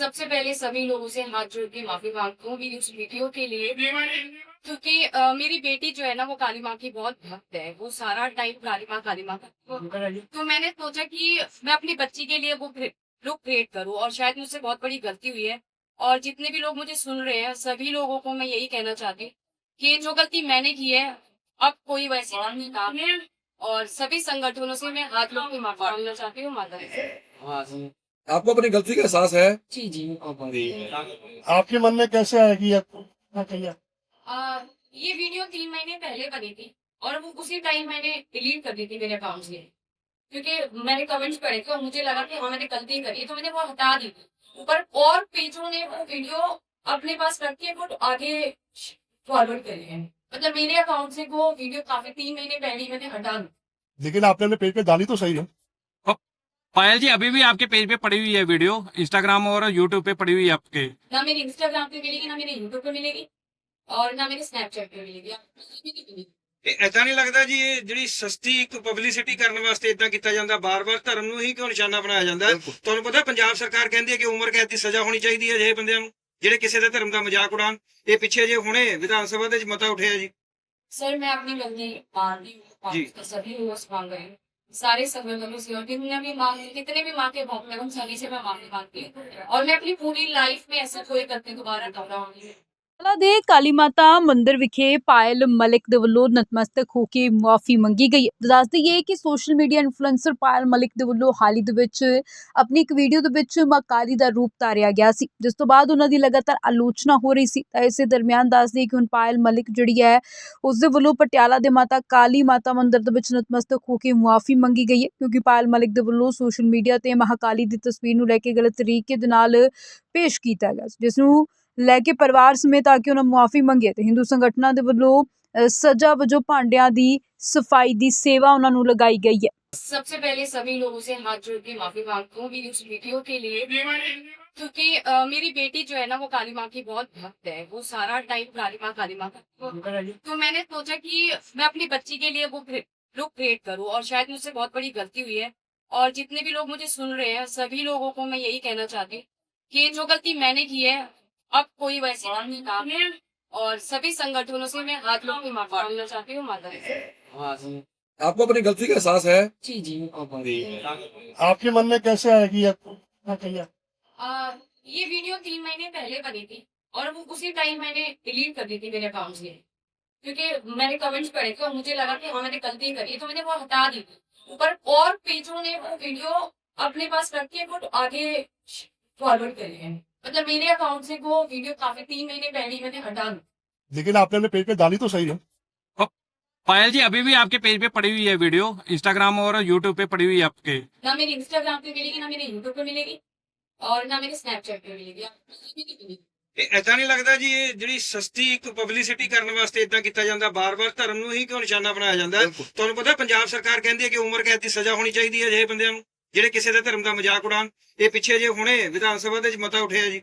सबसे पहले सभी लोगों से हाथ जोड़ के माफी मांगती हूँ मेरी इस वीडियो के लिए क्योंकि तो मेरी बेटी जो है ना वो काली माँ की बहुत भक्त है वो सारा टाइम काली माँ काली माँ तो, तो मैंने सोचा कि मैं अपनी बच्ची के लिए वो लुक क्रिएट करूँ और शायद मुझसे बहुत बड़ी गलती हुई है और जितने भी लोग मुझे सुन रहे हैं सभी लोगों को मैं यही कहना चाहती की कि जो गलती मैंने की है अब कोई वैसे नहीं काम और सभी संगठनों से मैं हाथ लोग मांगना चाहती हूँ माता जी हाँ, आपको अपनी गलती का एहसास है जी जी तो आपके मन में कैसे आएगी ये वीडियो तीन महीने पहले बनी थी और वो उसी टाइम मैंने डिलीट कर दी थी मेरे अकाउंट से क्योंकि मैंने कमेंट्स पढ़े थे और मुझे लगा कि हाँ मैंने गलती करी तो मैंने वो हटा दी थी ऊपर और पेजों ने वो वीडियो अपने पास रख के वो आगे फॉरवर्ड करे हैं मतलब मेरे अकाउंट से वो वीडियो काफी तीन महीने पहले मैंने हटा दी लेकिन आपने अपने पेज पे डाली तो सही है पायल जी अभी भी आपके पेज पे पड़ी हुई है वीडियो इंस्टाग्राम और यूट्यूब पे पड़ी हुई है आपके ना मेरी इंस्टाग्राम पे मिलेगी ना मेरे यूट्यूब पे मिलेगी और ना मेरे ਸਨੈਪਚੈਟ पे ਮਿਲੇਗੀ ਇਦਾਂ ਨਹੀਂ ਲੱਗਦਾ ਜੀ ਇਹ ਜਿਹੜੀ ਸਸਤੀ ਇੱਕ ਪਬਲਿਸਿਟੀ ਕਰਨ ਵਾਸਤੇ ਇਦਾਂ ਕੀਤਾ ਜਾਂਦਾ ਬਾਰ-ਬਾਰ ਧਰਮ ਨੂੰ ਹੀ ਕਿਉਂ ਨਿਸ਼ਾਨਾ ਬਣਾਇਆ ਜਾਂਦਾ ਤੁਹਾਨੂੰ ਪਤਾ ਪੰਜਾਬ ਸਰਕਾਰ ਕਹਿੰਦੀ ਹੈ ਕਿ ਉਮਰ ਕੈਦ ਦੀ ਸਜ਼ਾ ਹੋਣੀ ਚਾਹੀਦੀ ਹੈ ਜਿਹੇ ਬੰਦਿਆਂ ਨੂੰ ਜਿਹੜੇ ਕਿਸੇ ਦੇ ਧਰਮ ਦਾ ਮਜ਼ਾਕ ਉਡਾਣ ਇਹ ਪਿੱਛੇ ਜੇ ਹੁਣੇ ਵਿਧਾਨ ਸਭਾ ਦੇ ਵਿੱਚ ਮਤਾ ਉਠਿਆ ਜੀ ਸਰ ਮੈਂ ਆਪਣੀ ਮੰਗੀ ਮੰਨਦੀ ਹਾਂ ਜੀ ਸਭੀ ਉਸ ਮੰਗ ਰਹੀ सारे सर्वर से और दुनिया में मांग कितने भी मांगे भोग मैं उन सभी से मैं माफी मांगती हूँ और मैं अपनी पूरी लाइफ में ऐसा कोई करते दोबारा दोहराऊंगी ਪਟਿਆਲਾ ਦੇ ਕਾਲੀ ਮਾਤਾ ਮੰਦਿਰ ਵਿਖੇ ਪਾਇਲ ਮਲਿਕ ਦੇ ਵੱਲੋਂ ਨਤਮਸਤਕ ਹੋ ਕੇ ਮਾਫੀ ਮੰਗੀ ਗਈ ਦੱਸ ਦਈਏ ਕਿ social media influencer Payal Malik ਦੇ ਵੱਲੋਂ ਹਾਲੀ ਦੇ ਵਿੱਚ ਆਪਣੀ ਇੱਕ ਵੀਡੀਓ ਦੇ ਵਿੱਚ ਮਕਾਲੀ ਕਾਲੀ ਦਾ ਰੂਪ ਧਾਰਿਆ ਗਿਆ ਸੀ ਜਿਸ ਤੋਂ ਬਾਅਦ ਉਹਨਾਂ ਦੀ ਲਗਾਤਾਰ ਆਲੋਚਨਾ ਹੋ ਰਹੀ ਸੀ ਤਾਂ ਇਸੇ ਦਰਮਿਆਨ ਦੱਸ ਦਈਏ ਕਿ ਹੁਣ ਪਾਇਲ ਮਲਿਕ ਜਿਹੜੀ ਹੈ ਉਸ ਦੇ ਵੱਲੋਂ ਪਟਿਆਲਾ ਦੇ ਮਾਤਾ ਕਾਲੀ ਮਾਤਾ ਮੰਦਿਰ ਦੇ ਵਿੱਚ ਨਤਮਸਤਕ ਹੋ ਕੇ ਮਾਫੀ ਮੰਗੀ ਗਈ ਹੈ ਕਿਉਂਕਿ ਪਾਇਲ ਮਲਿਕ ਦੇ ਵੱਲੋਂ ਸੋਸ਼ਲ ਮੀਡੀਆ ਤੇ ਮਹਾਕਾਲੀ ਦੀ ਤਸਵੀਰ ਨੂੰ ਲੈ ਕੇ ਗਲਤ ਤਰੀਕੇ ਦੇ ਨਾਲ ਪੇਸ਼ ਕੀਤਾ ਗਿਆ ਜਿਸ ਨੂੰ ਲੈ ਕੇ ਪਰਿਵਾਰ ਸਮੇਤ ਆ ਕੇ ਉਹਨਾਂ ਮੁਆਫੀ ਮੰਗੀ ਤੇ ਹਿੰਦੂ ਸੰਗਠਨਾਂ ਦੇ ਵੱਲੋਂ सजा वजो भांडिया की सफाई की सेवा उन्होंने लगाई गई है सबसे पहले सभी लोगों से हाथ जोड़ के माफी मांगता हूँ मेरी उस वीडियो के लिए क्योंकि तो मेरी बेटी जो है ना वो काली माँ की बहुत भक्त है वो सारा टाइम काली माँ काली माँ का तो मैंने सोचा कि मैं अपनी बच्ची के लिए वो लुक क्रिएट करूँ और शायद मुझसे बहुत बड़ी गलती हुई है और जितने भी लोग मुझे सुन रहे हैं सभी लोगों को मैं यही कहना चाहती हूँ कि जो गलती मैंने की है अब कोई वैसे नहीं काम और सभी संगठनों से मैं हाथ लोग की माफी मांगना चाहती हूँ माता आपको अपनी गलती का एहसास है जी जी आपके मन में कैसे आएगी ये वीडियो तीन महीने पहले बनी थी और वो उसी टाइम मैंने डिलीट कर दी थी मेरे अकाउंट से क्योंकि मैंने कमेंट्स पढ़े थे और मुझे लगा कि हाँ मैंने गलती करी तो मैंने वो हटा दी थी ऊपर और पेजों ने वो वीडियो अपने पास रख के वो आगे फॉरवर्ड करी है मतलब मेरे अकाउंट से वो वीडियो काफी तीन महीने पहले मैंने हटा दी लेकिन आपने अपने पेज पे डाली तो सही है पायल जी अभी भी आपके पेज पे पड़ी हुई है वीडियो इंस्टाग्राम और यूट्यूब पे पड़ी हुई है आपके ना मेरे इंस्टाग्राम पे मिलेगी ना मेरे यूट्यूब पे मिलेगी और ना मेरे स्नैपचैट पे मिलेगी ਇਦਾਂ ਨਹੀਂ ਲੱਗਦਾ ਜੀ ਇਹ ਜਿਹੜੀ ਸਸਤੀ ਪਬਲਿਸਿਟੀ ਕਰਨ ਵਾਸਤੇ ਇਦਾਂ ਕੀਤਾ ਜਾਂਦਾ ਬਾਰ-ਬਾਰ ਧਰਮ ਨੂੰ ਹੀ ਕਿਉਂ ਨਿਸ਼ਾਨਾ ਬਣਾਇਆ ਜਾਂਦਾ ਤੁਹਾਨੂੰ ਪਤਾ ਪੰਜਾਬ ਸਰਕਾਰ ਕਹਿੰਦੀ ਹੈ ਕਿ ਉਮਰ ਕੈਦ ਦੀ ਸਜ਼ਾ ਹੋਣੀ ਚਾਹੀਦੀ ਹੈ ਅਜਿਹੇ ਬੰਦਿਆਂ ਨੂੰ ਜਿਹੜੇ ਕਿਸੇ ਦੇ ਧਰਮ ਦਾ ਮਜ਼ਾਕ ਉਡਾਣ ਇਹ ਪਿੱਛੇ ਜੇ ਹੁਣੇ ਵਿਧਾਨ ਸਭਾ ਦੇ ਵਿੱਚ ਮਤਾ ਉਠਿਆ ਜੀ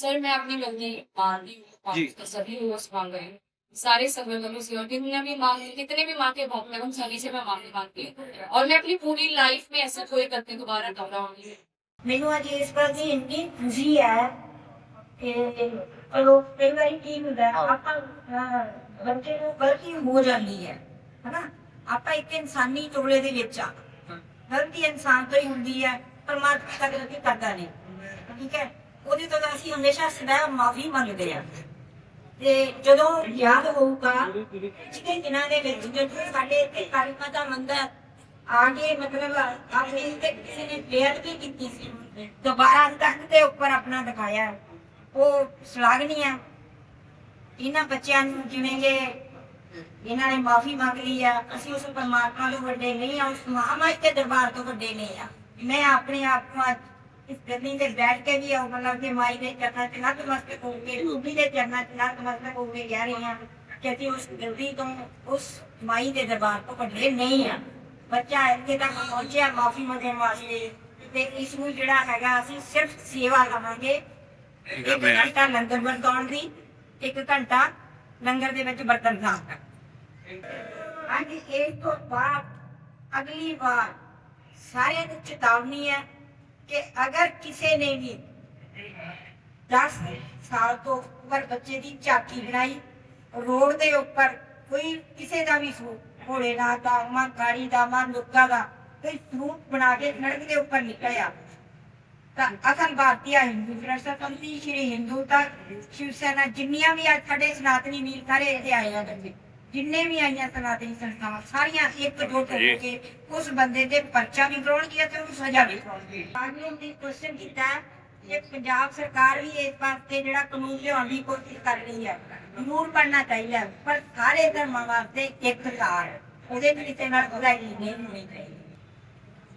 ਸਰ ਮੈਂ ਆਪਣੀ ਗਲਤੀ ਮੰਨਦੀ ਹਾਂ ਜੀ ਸਭੀ ਉਸ ਮੰਗ ਰਹੇ ਸਾਰੇ ਸਭ ਮੈਨੂੰ ਸੀ ਉਹ ਵੀ ਮਾਂ ਕਿਤਨੇ ਵੀ ਮਾਂ ਕੇ ਬਹੁਤ ਮੈਂ ਉਹਨਾਂ ਸਭੀ ਸੇ ਮੈਂ ਮਾਫੀ ਮੰਗਦੀ ਹਾਂ ਔਰ ਮੈਂ ਆਪਣੀ ਪੂਰੀ ਲਾਈਫ ਮੇ ਐਸਾ ਕੋਈ ਕਰਤੇ ਦੁਬਾਰਾ ਕਰਾਉਂਗੀ ਮੈਨੂੰ ਅੱਜ ਇਸ ਪਰ ਦੀ ਇੰਨੀ ਜੀ ਹੈ ਕਿ ਉਹ ਪਹਿਲਾਂ ਹੀ ਕੀ ਹੁੰਦਾ ਆਪਾਂ ਬੰਦੇ ਨੂੰ ਬਲਕਿ ਹੋ ਜਾਂਦੀ ਹੈ ਹੈਨਾ ਆਪਾਂ ਇੱਕ ਇਨਸਾਨੀ ਟੁਕੜੇ ਦੇ ਵਿੱਚ ਆ ਗਲਤੀ ਇਨਸਾਨ ਤੋਂ ਹੀ ਹੁੰਦੀ ਹੈ ਪਰਮਾਤਮਾ ਤਾਂ ਗਲਤੀ ਕਰਦਾ ਨਹੀਂ ਠੀਕ ਹੈ ਉਹਦੇ ਤੋਂ ਤਾਂ ਅਸੀਂ ਹਮੇਸ਼ਾ ਸਦਾ ਮਾਫੀ ਮੰਗਦੇ ਆ ਤੇ ਜਦੋਂ ਯਾਦ ਹੋਊਗਾ ਜਿਹੜੇ ਦਿਨਾਂ ਦੇ ਵਿੱਚ ਜਦੋਂ ਸਾਡੇ ਇੱਥੇ ਕਾਲਕਾ ਦਾ ਮੰਦਰ ਆ ਕੇ ਮਤਲਬ ਆਪਣੇ ਤੇ ਕਿਸੇ ਨੇ ਪ੍ਰੇਅਰ ਵੀ ਕੀਤੀ ਸੀ ਦੁਬਾਰਾ ਤਖਤ ਦੇ ਉੱਪਰ ਆਪਣਾ ਦਿਖਾਇਆ ਉਹ ਸਲਾਗਨੀ ਆ ਇਹਨਾਂ ਬੱਚਿਆਂ ਨੂੰ ਜਿਵੇਂ ਕਿ ਇਹਨਾਂ ਨੇ ਮਾਫੀ ਮੰਗ ਲਈ ਆ ਅਸੀਂ ਉਸ ਪਰਮਾਤਮਾ ਤੋਂ ਵੱਡੇ ਨਹੀਂ ਆ ਉਸ ਮਹਾਮਾਈ ਦੇ ਦਰਬਾਰ ਤੋਂ ਵੱਡੇ ਨਹੀਂ ਆ ਮੈਂ ਆਪਣੇ ਆਪ ਨੂੰ ਇਸ ਗੱਦੀ ਤੇ ਬੈਠ ਕੇ ਵੀ ਮਨਾਂ ਦੇ ਮਾਈ ਦੇ ਚਰਨਾਂ 'ਚ ਨਤਮਸਤਕ ਕੋ ਕੇ ਰੂਬੀ ਦੇ ਚਰਨਾਂ 'ਚ ਨਤਮਸਤਕ ਕੋ ਕੇ ਜਾ ਰਹੀ ਆ ਕਿ ਉਸ ਗੱਦੀ ਤੋਂ ਉਸ ਮਾਈ ਦੇ ਦਰਬਾਰ ਤੋਂ ਵੱਡੇ ਨਹੀਂ ਆ ਬੱਚਾ ਇੱਥੇ ਤੱਕ ਪਹੁੰਚਿਆ ਮਾਫੀ ਮੰਗਣ ਵਾਸਤੇ ਤੇ ਇਸ ਨੂੰ ਜਿਹੜਾ ਹੈਗਾ ਅਸੀਂ ਸਿਰਫ ਸੇਵਾ ਕਰਾਂਗੇ ਇੱਕ ਘੰਟਾ ਲੰਗਰ ਵਰਤਾਉਣ ਦੀ ਇੱਕ ਘੰਟਾ ਲੰਗਰ ਦੇ ਵਿੱਚ ਬਰਤਨ ਸਾਫ਼ ਕਰ ਹਾਂਜੀ ਇਹ ਤੋਂ ਬਾਅਦ ਅਗਲੀ ਵਾਰ ਸਾਰਿਆਂ ਨੂੰ ਚੇਤਾਵਨੀ ਹੈ ਕਿ ਅਗਰ ਕਿਸੇ ਨੇ ਵੀ 10 ਸਾਲ ਤੋਂ ਉੱਪਰ ਬੱਚੇ ਦੀ ਚਾਕੀ ਬਣਾਈ ਰੋਡ ਦੇ ਉੱਪਰ ਕੋਈ ਕਿਸੇ ਦਾ ਵੀ ਸੂਟ ਹੋਲੇ ਨਾ ਦਾ ਮਾਂ ਗਾੜੀ ਦਾ ਮਾਂ ਨੁੱਕਾ ਦਾ ਕੋਈ ਸੂਟ ਬਣਾ ਕੇ ਸੜਕ ਦੇ ਉੱਪਰ ਨਿਕਲਿਆ ਅਸਲ ਭਾਰਤੀ ਹਿੰਦੂ ਪੰਥੀ ਸ਼੍ਰੀ ਹਿੰਦੂ ਤੱਕ ਸ਼ਿਵ ਸੈਨਾ ਜਿੰਨੀਆਂ ਵੀ ਅੱਜ ਸਾਡੇ ਸਨਾਤਨੀ ਵੀਰ ਸਾਰੇ ਇੱਥੇ ਆਏ ਆ ਬੱਚੇ ਜਿੰਨੇ ਵੀ ਆਈਆਂ ਸਨਾਤਨੀ ਸੰਸਥਾਵਾਂ ਸਾਰੀਆਂ ਜੁੱਟ ਹੋ ਕੇ ਉਸ ਬੰਦੇ ਦੇ ਪਰਚਾ ਵੀ ਕਰਾਉਣਗੀਆਂ ਤੇ ਉਹਨੂੰ ਸਜ਼ਾ ਵੀ ਕਰਾਉਣਗੀਆਂ ਨੂੰ ਦੀ ਕੁਐਸਚਨ ਕੀਤਾ ਕਿ ਪੰਜਾਬ ਸਰਕਾਰ ਵੀ ਇਸ ਵਾਸਤੇ ਜਿਹੜਾ ਕਾਨੂੰਨ ਲਿਆਉਣ ਦੀ ਕੋਸ਼ਿਸ਼ ਕਰ ਰਹੀ ਹੈ ਜ਼ਰੂਰ ਪੜਨਾ ਚਾਹੀਦਾ ਪਰ ਸਾਰੇ ਧਰਮਾਂ ਵਾਸਤੇ ਇੱਕ ਕਾਰ ਉਹਦੇ ਕਿਤੇ ਨਾਲ ਖੁਦਾਈ ਨਹੀਂ ਹੋਣੀ ਚਾਹੀਦੀ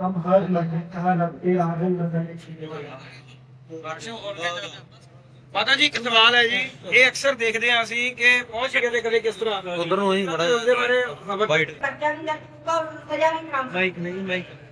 हम हर लखन रखते आगे बदलने चाहिए ਪਤਾ ਜੀ ਇੱਕ ਸਵਾਲ ਹੈ ਜੀ ਇਹ ਅਕਸਰ ਦੇਖਦੇ ਆ ਅਸੀਂ ਕਿ ਪਹੁੰਚ ਕਦੇ ਕਦੇ ਕਿਸ ਤਰ੍ਹਾਂ ਉਧਰ ਨੂੰ ਹੀ ਮੜਾ ਉਹਦੇ ਬਾਰੇ ਖਬਰ ਬੱਚਾ ਵੀ ਲੱਗ ਕੋ ਸਜਾ ਵੀ ਕੰਮ ਨਹੀਂ ਨਹੀਂ ਨਹੀਂ